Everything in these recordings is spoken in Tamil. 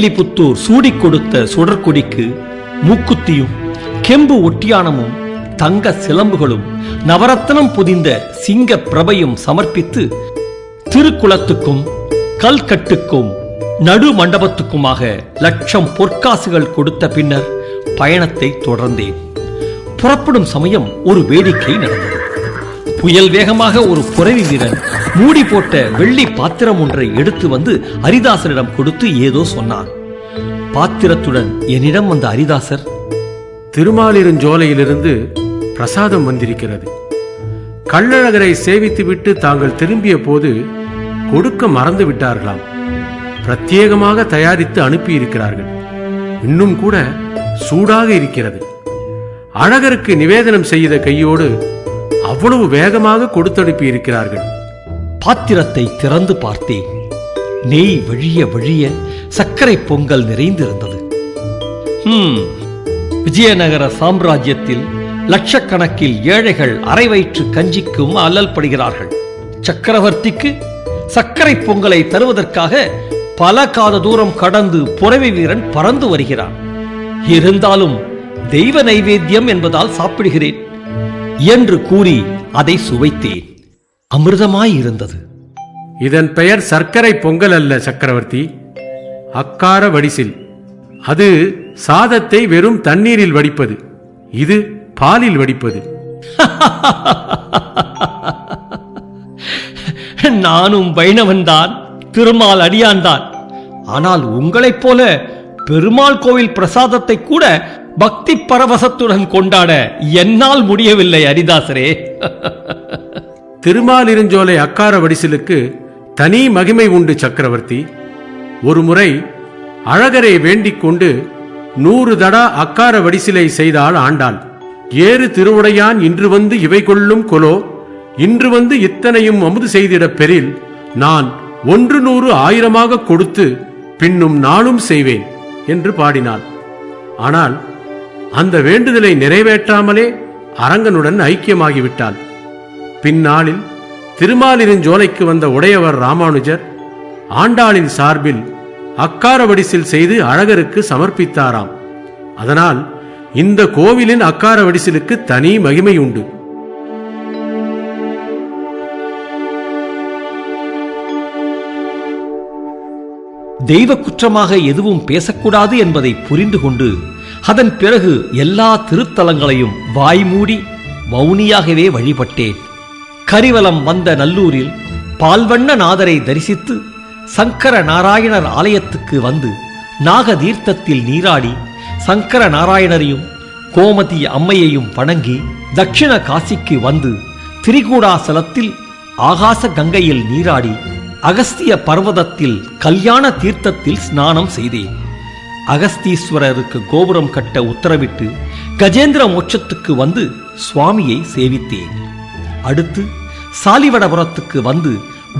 ஸ்ரீவில்லிபுத்தூர் சூடி கொடுத்த சுடற்கொடிக்கு மூக்குத்தியும் கெம்பு ஒட்டியானமும் தங்க சிலம்புகளும் நவரத்னம் புதிந்த சிங்க பிரபையும் சமர்ப்பித்து திருக்குளத்துக்கும் கல்கட்டுக்கும் நடு மண்டபத்துக்குமாக லட்சம் பொற்காசுகள் கொடுத்த பின்னர் பயணத்தை தொடர்ந்தேன். புறப்படும் சமயம் ஒரு வேடிக்கை நடந்தது. புயல் வேகமாக ஒரு புரவி வீரன் மூடி போட்ட வெள்ளி பாத்திரம் ஒன்றை எடுத்து வந்து ஹரிதாசரிடம் கொடுத்து ஏதோ சொன்னான். பாத்திரத்துடன் என்னிடம் வந்த ஹரிதாசர் திருமாலிருஞ்சோலையிலிருந்து பிரசாதம் வந்திருக்கிறது. கள்ளழகரை சேவித்துவிட்டு தாங்கள் திரும்பிய போது கொடுக்க மறந்து விட்டார்களாம். பிரத்யேகமாக தயாரித்து அனுப்பியிருக்கிறார்கள். இன்னும் கூட சூடாக இருக்கிறது. அழகருக்கு நிவேதனம் செய்த கையோடு அவ்வளவு வேகமாக கொடுத்தனுப்பி இருக்கிறார்கள் பாத்திரத்தை திறந்து பார்த்தேன். நெய் வழிய வழிய சர்க்கரை பொங்கல் நிறைந்திருந்தது. விஜயநகர சாம்ராஜ்யத்தில் லட்சக்கணக்கில் ஏழைகள் அரை வயிற்று கஞ்சிக்கும் அல்லல் படுகிறார்கள். சக்கரவர்த்திக்கு சர்க்கரை பொங்கலை தருவதற்காக பல காத தூரம் கடந்து புறவி வீரன் பறந்து வருகிறான். இருந்தாலும் தெய்வ நைவேத்தியம் என்பதால் சாப்பிடுகிறேன். என்று கூறி அதை சுவைத்தேன் அமிர்தமாயிருந்தது. இதன் பெயர் சர்க்கரை பொங்கல் அல்ல சக்கரவர்த்தி. அக்கார வடிசில். அது சாதத்தை வெறும் தண்ணீரில் வடிப்பது. இது பாலில் வடிப்பது. நானும் வைணவன்தான் திருமால் அடியான்தான் ஆனால் உங்களைப் போல பெருமாள் கோவில் பிரசாதத்தை கூட பக்தி பரவசத்துடன் கொண்டாட என்னால் முடியவில்லை ஹரிதாசரே திருமாலிருஞ்சோலை அக்கார வடிசிலுக்கு தனி மகிமை உண்டு சக்கரவர்த்தி. ஒரு முறை அழகரை வேண்டிக் கொண்டு நூறு தடா அக்கார வடிசிலை செய்தால் ஆண்டாள். ஏறு திருவுடையான் இன்று வந்து இவை கொள்ளும் கொலோ இன்று வந்து இத்தனையும் அமுது செய்திட பெறில் நான் ஒன்று நூறு ஆயிரமாக கொடுத்து பின்னும் நாளும் செய்வேன் என்று பாடினாள். ஆனால் அந்த வேண்டுதலை நிறைவேற்றாமலே அரங்கனுடன் ஐக்கியமாகிவிட்டாள். பின்னாளில் திருமாலிருஞ்சோலைக்கு வந்த உடையவர் ராமானுஜர் ஆண்டாளின் சார்பில் அக்கார வடிசில் செய்து அழகருக்கு சமர்ப்பித்தாராம். அதனால் இந்த கோவிலின் அக்கார வடிசிலுக்கு தனி மகிமை உண்டு தெய்வ குற்றமாக எதுவும் பேசக்கூடாது என்பதை புரிந்து கொண்டு அதன் பிறகு எல்லா திருத்தலங்களையும் வாய்மூடி மௌனியாகவே வழிபட்டேன். கரிவலம் வந்த நல்லூரில் பால்வண்ண நாதரை தரிசித்து சங்கர நாராயணர் ஆலயத்துக்கு வந்து நாகதீர்த்தத்தில் நீராடி சங்கர நாராயணரையும் கோமதி அம்மையையும் வணங்கி தட்சிண காசிக்கு வந்து திரிகூடாசலத்தில் ஆகாச கங்கையில் நீராடி அகஸ்திய பர்வதத்தில் கல்யாண தீர்த்தத்தில் ஸ்நானம் செய்தேன். அகஸ்தீஸ்வரருக்கு கோபுரம் கட்ட உத்தரவிட்டு கஜேந்திர மோட்சத்துக்கு வந்து சுவாமியை சேவித்தேன். அடுத்து சாலிவடபுரத்துக்கு வந்து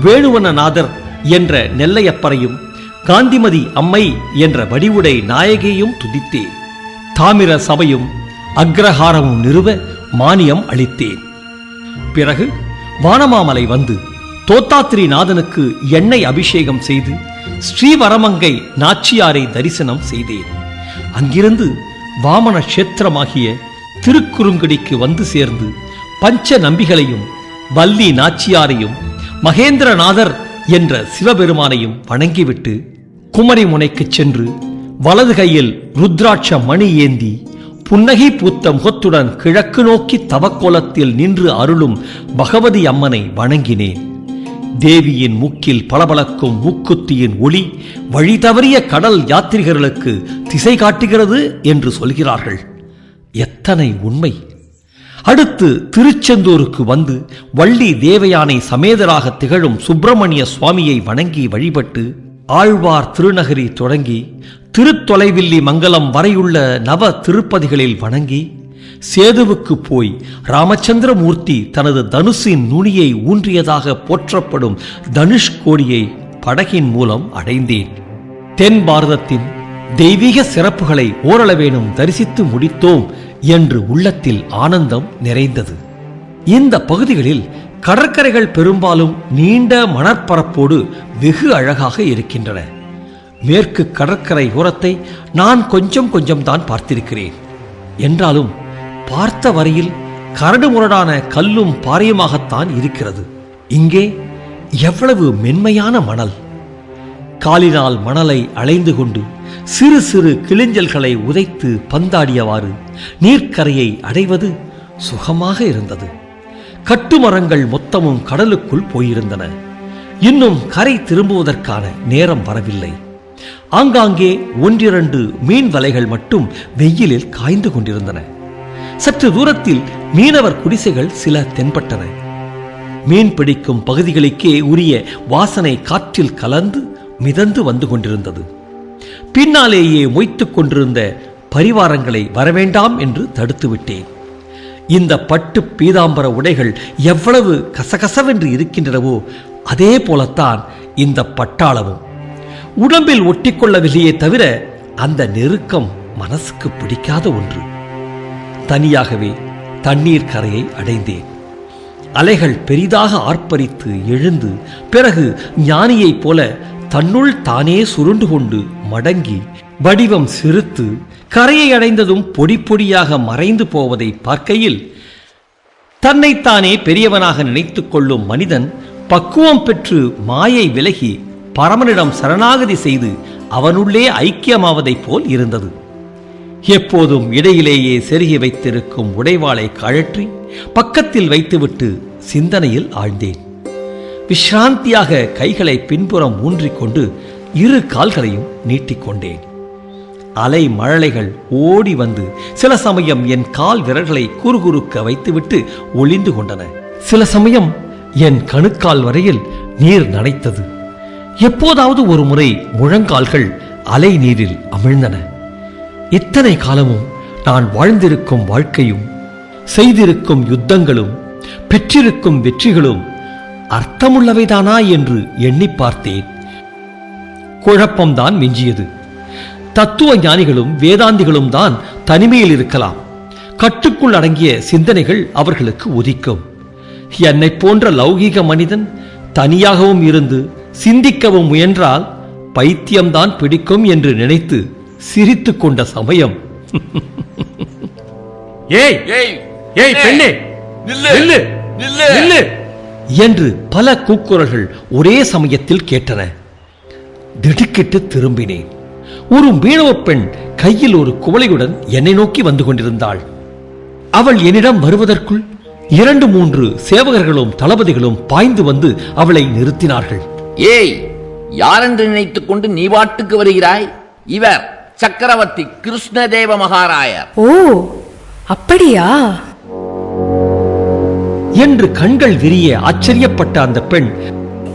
வேணுவனநாதர் என்ற நெல்லையப்பரையும் காந்திமதி அம்மை என்ற வடிவுடை நாயகியையும் துதித்தேன். தாமிர சபையும் அக்ரஹாரமும் நிறுவ மானியம் அளித்தேன். பிறகு வானமாமலை வந்து தோத்தாத்திரி நாதனுக்கு எண்ணெய் அபிஷேகம் செய்து ஸ்ரீவரமங்கை நாச்சியாரை தரிசனம் செய்தேன். அங்கிருந்து வாமன கஷேத்திரமாகிய திருக்குறுங்குடிக்கு வந்து சேர்ந்து பஞ்ச நம்பிகளையும் வள்ளி நாச்சியாரையும் மகேந்திரநாதர் என்ற சிவபெருமானையும் வணங்கிவிட்டு குமரி முனைக்கு சென்று வலது கையில் ருத்ராட்ச மணி ஏந்தி புன்னகை பூத்த முகத்துடன் கிழக்கு நோக்கி தவக்கோலத்தில் நின்று அருளும் பகவதி அம்மனை வணங்கினேன். தேவியின் மூக்கில் பளபளக்கும் மூக்குத்தியின் ஒளி வழி தவறிய கடல் யாத்ரிகர்களுக்கு திசை காட்டுகிறது என்று சொல்கிறார்கள். எத்தனை உண்மை! அடுத்து திருச்செந்தூருக்கு வந்து வள்ளி தேவயானை சமேதராக திகழும் சுப்பிரமணிய சுவாமியை வணங்கி வழிபட்டு ஆழ்வார் திருநகரி தொடங்கி திருத்தொலைவில்லி மங்கலம் வரையுள்ள நவ திருப்பதிகளில் வணங்கி சேதுவுக்கு போய் ராமச்சந்திரமூர்த்தி தனது தனுசின் நுனியை ஊன்றியதாக போற்றப்படும் தனுஷ் கோடியை படகின் மூலம் அடைந்தேன். தென் பாரதத்தின் தெய்வீக சிறப்புகளை ஓரளவேனும் தரிசித்து முடித்தோம் என்று உள்ளத்தில் ஆனந்தம் நிறைந்தது. இந்த பகுதிகளில் கடற்கரைகள் பெரும்பாலும் நீண்ட மணற்பரப்போடு வெகு அழகாக இருக்கின்றன. மேற்கு கடற்கரை ஓரத்தை நான் கொஞ்சம் கொஞ்சம் தான் பார்த்திருக்கிறேன். என்றாலும் பார்த்த வரையில் கரடு முரடான கல்லும் பாறையுமாகத்தான் இருக்கிறது. இங்கே எவ்வளவு மென்மையான மணல். காலினால் மணலை அலைந்து கொண்டு சிறு சிறு கிளிஞ்சல்களை உதைத்து பந்தாடியவாறு நீர்க்கரையை அடைவது சுகமாக இருந்தது. கட்டுமரங்கள் மொத்தமும் கடலுக்குள் போயிருந்தன. இன்னும் கரை திரும்புவதற்கான நேரம் வரவில்லை. ஆங்காங்கே ஒன்றிரண்டு மீன் வலைகள் மட்டும் வெயிலில் காய்ந்து கொண்டிருந்தன. சற்று தூரத்தில் மீனவர் குடிசைகள் சில தென்பட்டன. மீன் பிடிக்கும் பகுதிகளுக்கே உரிய வாசனை காற்றில் கலந்து மிதந்து வந்து கொண்டிருந்தது. பின்னாலேயே மொய்த்துக் கொண்டிருந்த பரிவாரங்களை வரவேண்டாம் என்று தடுத்துவிட்டேன் இந்த பட்டு பீதாம்பர உடைகள் எவ்வளவு கசகசவென்று இருக்கின்றனவோ அதே போலத்தான் இந்த பட்டாளமும். உடம்பில் ஒட்டிக்கொள்ளவில்லையே தவிர அந்த நெருக்கம் மனசுக்கு பிடிக்காத ஒன்று. தனியாகவே தண்ணீர் கரையை அடைந்தேன். அலைகள் பெரிதாக ஆர்ப்பரித்து எழுந்து பிறகு ஞானியைப் போல தன்னுள் தானே சுருண்டு கொண்டு மடங்கி வடிவம் சிறுத்து கரையை அடைந்ததும் பொடி பொடியாக மறைந்து போவதை பார்க்கையில் தன்னைத்தானே பெரியவனாக நினைத்து கொள்ளும் மனிதன் பக்குவம் பெற்று மாயை விலகி பரமனிடம் சரணாகதி செய்து அவனுள்ளே ஐக்கியமாவதைப் போல் இருந்தது. எப்போதும் இடையிலேயே செருகி வைத்திருக்கும் உடைவாளை கழற்றி பக்கத்தில் வைத்துவிட்டு சிந்தனையில் ஆழ்ந்தேன். விஷ்ராந்தியாக கைகளை பின்புறம் ஊன்றிக்கொண்டு இரு கால்களையும் நீட்டிக்கொண்டேன் அலை மழலைகள் ஓடி வந்து சில சமயம் என் கால் விரல்களை குறுகுறுக்க வைத்துவிட்டு ஒளிந்து கொண்டன. சில சமயம் என் கணுக்கால் வரையில் நீர் நனைத்தது. எப்போதாவது ஒரு முறை முழங்கால்கள் அலை நீரில் அமிழ்ந்தன. இத்தனை காலமும் நான் வாழ்ந்திருக்கும் வாழ்க்கையும் செய்திருக்கும் யுத்தங்களும் பெற்றிருக்கும் வெற்றிகளும் அர்த்தமுள்ளவைதானா என்று எண்ணி பார்த்தேன். குழப்பம்தான் மிஞ்சியது. தத்துவ ஞானிகளும் வேதாந்திகளும் தான் தனிமையில் இருக்கலாம். கட்டுக்குள் அடங்கிய சிந்தனைகள் அவர்களுக்கு உதிக்கும். என்னைப் போன்ற லௌகீக மனிதன் தனியாகவும் இருந்து சிந்திக்கவும் முயன்றால் பைத்தியம்தான் பிடிக்கும் என்று நினைத்து சிரித்துக் கொண்ட சமயம். ஏய் ஏய் ஏய் பெண்ணே. நில்லு நில்லு நில்லு. நில்லு. என்று பல கூக்குரல்கள் ஒரே சமயத்தில் கேட்டன. திடுக்கிட்டு திரும்பினேன். ஒரு மீனவப் பெண் கையில் ஒரு குவளையுடன் என்னை நோக்கி வந்து கொண்டிருந்தாள். அவள் என்னிடம் வருவதற்குள் இரண்டு மூன்று சேவகர்களும் தளபதிகளும் பாய்ந்து வந்து அவளை நிறுத்தினார்கள். ஏய் யாரென்று நினைத்துக் கொண்டு நீ வாட்டுக்கு வருகிறாய்? இவர். சக்கரவர்த்தி கிருஷ்ணதேவ மகாராயர். ஓ அப்படியா? என்று கண்கள் விரிய ஆச்சரியப்பட்ட அந்த பெண்.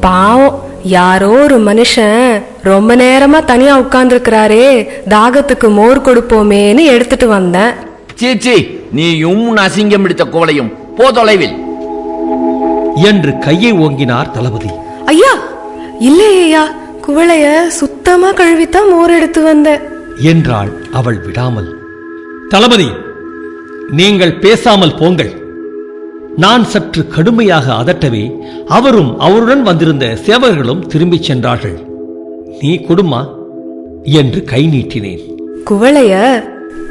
பாவம் யாரோ ஒரு மனுஷன் ரொம்ப நேரமா தனியா உட்கார்ந்துருக்கிறாரே தாகத்துக்கு மோர் கொடுப்போமேன்னு எடுத்துட்டு வந்தேன். சீச்சி நீயும் உன் அசிங்கம் பிடித்த கோலையும் போ தொலைவில். என்று கையை ஓங்கினார் தளபதி. ஐயா இல்லையா குவளைய சுத்தமா கழுவித்தான் மோர் எடுத்து வந்தேன். என்றாள் அவள் விடாமல். தளபதி நீங்கள் பேசாமல் போங்கள். நான் சற்று கடுமையாக அதட்டவே அவரும் அவருடன் வந்திருந்த சேவகர்களும் திரும்பிச் சென்றார்கள். நீ கொடுமா? என்று கை நீட்டினேன். குவளைய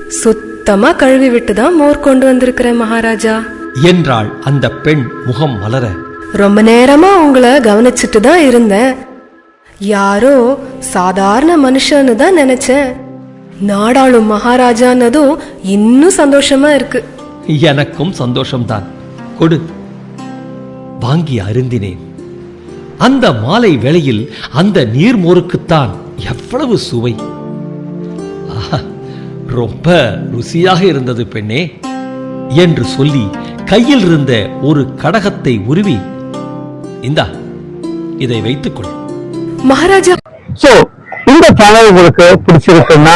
சுத்தமா கழுவி விட்டு தான் மோர் கொண்டு வந்திருக்கிறேன் மகாராஜா. என்றாள் அந்த பெண் முகம் மலர. ரொம்ப நேரமா உங்களை கவனிச்சுட்டு தான் இருந்தேன். யாரோ சாதாரண மனுஷன்னு தான் நினைச்சேன். நாடாளும் மகாராஜான்னதும் இன்னும் சந்தோஷமா இருக்கு. எனக்கும் சந்தோஷம்தான். கொடு. வாங்கி அருந்தினேன். அந்த மாலை வேளையில் அந்த நீர்மோருக்குத்தான் எவ்வளவு சுவை. ஆஹா, ரொம்ப ருசியாக இருந்தது பெண்ணே என்று சொல்லி கையில் இருந்த ஒரு கடகத்தை உருவி இந்தா இதை வைத்துக்கொள். மகாராஜா சோ இந்த சேனல் உங்களுக்கு பிடிச்சிருக்குன்னா